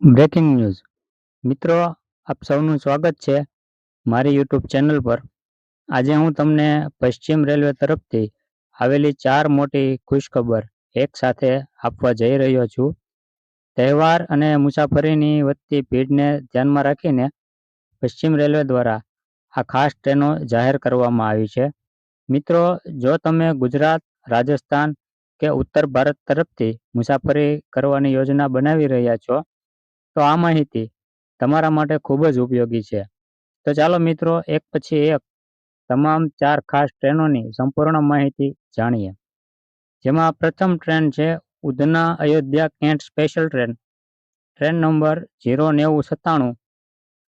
Breaking news મિત્રો, આપ સૌનું સ્વાગત છે મારી યુટ્યુબ ચેનલ પર. આજે હું તમને પશ્ચિમ રેલવે તરફથી આવેલી ચાર મોટી ખુશખબર એક સાથે આપવા જઈ રહ્યો છું. તહેવાર અને મુસાફરીની વધતી ભીડને ધ્યાનમાં રાખીને પશ્ચિમ રેલવે દ્વારા આ ખાસ ટ્રેનો જાહેર કરવામાં આવી છે. મિત્રો, જો તમે ગુજરાત, રાજસ્થાન કે ઉત્તર ભારત તરફથી મુસાફરી કરવાની યોજના બનાવી રહ્યા છો તો આ માહિતી તમારા માટે ખૂબ જ ઉપયોગી છે. તો ચાલો મિત્રો, એક પછી એક તમામ ચાર ખાસ ટ્રેનોની સંપૂર્ણ માહિતી જાણીએ. જેમાં પ્રથમ ટ્રેન છે Udhna Ayodhya Cantt special train. Train number zero નેવું સત્તાણું.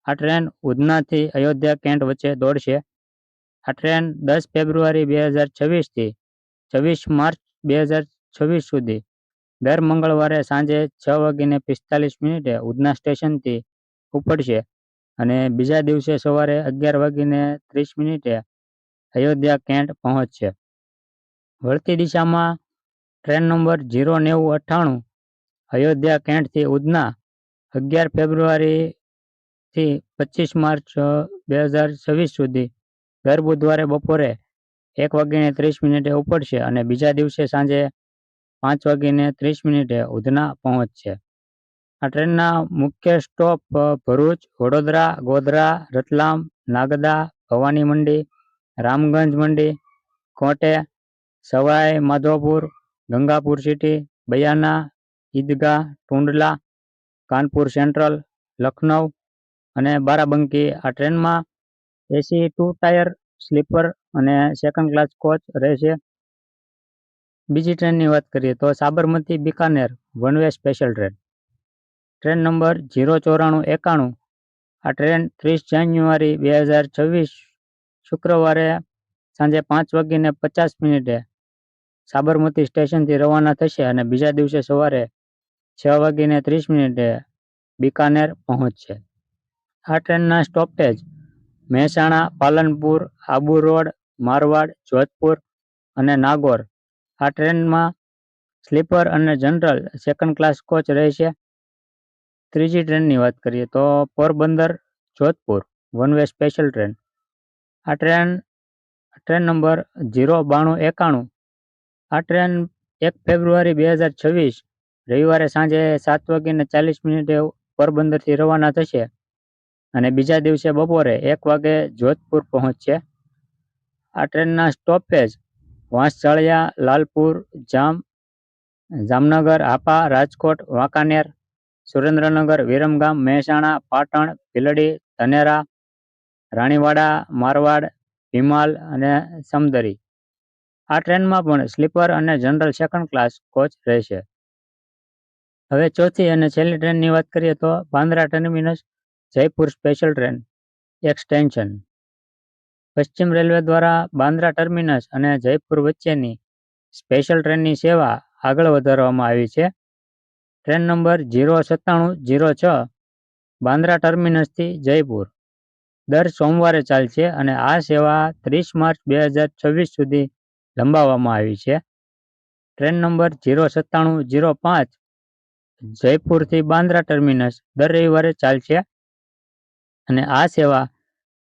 આ ટ્રેન ઉધનાથી અયોધ્યા કેન્ટ વચ્ચે દોડશે. આ ટ્રેન દસ ફેબ્રુઆરી બે હજાર છવ્વીસથી છવ્વીસ માર્ચ બે હજાર છવ્વીસ સુધી દર મંગળવારે સાંજે છ વાગીને પિસ્તાલીસ મિનિટે ઉધના સ્ટેશનથી ઉપડશે અને બીજા દિવસે સવારે અગિયાર વાગીને ત્રીસ મિનિટે અયોધ્યા કેન્ટ પહોંચશે. વળતી દિશામાં ટ્રેન નંબર જીરો નેવું અઠ્ઠાણું અયોધ્યા કેન્ટથી ઉધના અગિયાર ફેબ્રુઆરીથી પચીસ માર્ચ બે હજાર છવ્વીસ સુધી દર બુધવારે બપોરે એક વાગીને ત્રીસ મિનિટે ઉપડશે અને બીજા દિવસે સાંજે પાંચ વાગીને ત્રીસ મિનિટે ઉધના પહોંચશે. આ ટ્રેનના મુખ્ય stop Bharuch, Vadodara, Godhra, Ratlam, Nagda, Bhawani Mandi, Ramganj Mandi, Kota, Sawai Madhopur Gangapur City, Bayana, Idgah, Tundla, Kanpur Central Lucknow અને બારાબંકી. આ ટ્રેનમાં એસી ટુ ટાયર, સ્લીપર અને સેકન્ડ ક્લાસ કોચ રહેશે. બીજી ટ્રેનની વાત કરીએ તો Sabarmati Bikaner one way special train. Train number zero ચોરાણું એકાણું. આ ટ્રેન ત્રીસ જાન્યુઆરી બે હજાર છવ્વીસ શુક્રવારે સાંજે પાંચ વાગીને પચાસ મિનિટે સાબરમતી સ્ટેશનથી રવાના થશે અને બીજા દિવસે સવારે છ વાગીને ત્રીસ મિનિટે બિકાનેર પહોંચશે. આ ટ્રેનના સ્ટોપેજ મહેસાણા, પાલનપુર, આબુ રોડ, મારવાડ, જોધપુર અને નાગોર આ ટ્રેનમાં સ્લીપર અને જનરલ સેકન્ડ ક્લાસ કોચ રહેશે ત્રીજી ટ્રેનની વાત કરીએ તો Porbandar, Jodhpur one way special train આ ટ્રેન ટ્રેન નંબર જીરો બાણું એકાણું. આ ટ્રેન એક ફેબ્રુઆરી બે હજાર છવ્વીસ, રવિવારે સાંજે સાત વાગીને ચાલીસ મિનિટે પોરબંદરથી રવાના થશે અને બીજા દિવસે બપોરે એક વાગે જોધપુર પહોંચશે. આ ટ્રેનના સ્ટોપેજ વાંસચાળિયા લાલપુર, જામ, જામનગર હાપા રાજકોટ, વાંકાનેર, સુરેન્દ્રનગર, વિરમગામ, મહેસાણા, પાટણ, ભીલડી, ધનેરા, રાણીવાડા, મારવાડ, ભીમાલ અને સમદરી. આ ટ્રેનમાં પણ સ્લીપર અને જનરલ સેકન્ડ ક્લાસ કોચ રહેશે. હવે ચોથી અને છેલ્લી ટ્રેનની વાત કરીએ તો Bandra terminus Jaipur special train. Extension. પશ્ચિમ રેલવે દ્વારા બાંદ્રા ટર્મિનસ અને જયપુર વચ્ચેની સ્પેશિયલ ટ્રેનની સેવા આગળ વધારવામાં આવી છે. ટ્રેન નંબર જીરો સત્તાણું જીરો છ, બાંદ્રા ટર્મિનસથી જયપુર. દર સોમવારે ચાલશે અને આ સેવા ત્રીસ માર્ચ બે હજાર છવ્વીસ સુધી લંબાવવામાં આવી છે. ટ્રેન નંબર જીરો સત્તાણું જીરો પાંચ, જયપુરથી બાંદ્રા ટર્મિનસ દર રવિવારે ચાલશે અને આ સેવા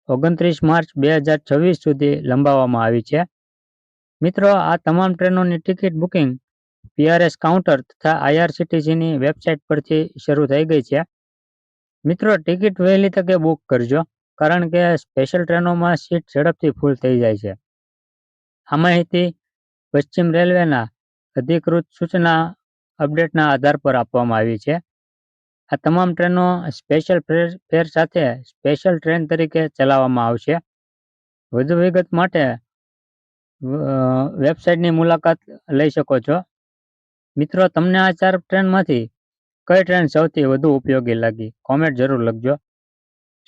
ઓગણત્રીસ માર્ચ બે હજાર છવ્વીસ સુધી લંબાવવામાં આવી છે. મિત્રો, આ તમામ ટ્રેનોની ટિકિટ બુકિંગ પીઆરએસ કાઉન્ટર તથા આઈઆરસીટીસીની વેબસાઇટ પરથી શરૂ થઈ ગઈ છે. મિત્રો, ટિકિટ વહેલી તકે બુક કરજો, કારણ કે સ્પેશિયલ ટ્રેનોમાં સીટ ઝડપથી ફૂલ થઈ જાય છે. આ માહિતી પશ્ચિમ રેલવેના અધિકૃત સૂચના અપડેટના આધાર પર આપવામાં આવી છે. આ તમામ ટ્રેનો સ્પેશિયલ ફેર સાથે સ્પેશિયલ ટ્રેન તરીકે ચલાવવામાં આવશે. વધુ વિગત માટે વેબસાઇટની મુલાકાત લઈ શકો છો. મિત્રો, તમને આ ચાર ટ્રેનમાંથી કઈ ટ્રેન સૌથી વધુ ઉપયોગી લાગી? કોમેન્ટ જરૂર લખજો.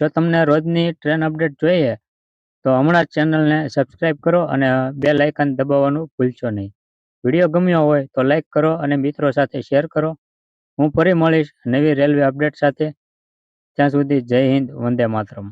જો તમને રોજની ટ્રેન અપડેટ જોઈએ, તો હમણાં જ ચેનલને સબસ્ક્રાઈબ કરો અને બે લાઇકન દબાવવાનું ભૂલશો નહીં. વીડિયો ગમ્યો હોય તો લાઇક કરો અને મિત્રો સાથે શેર કરો. હું ફરી મળીશ નવી રેલવે અપડેટ સાથે. ત્યાં સુધી જય હિન્દ વંદે માતરમ.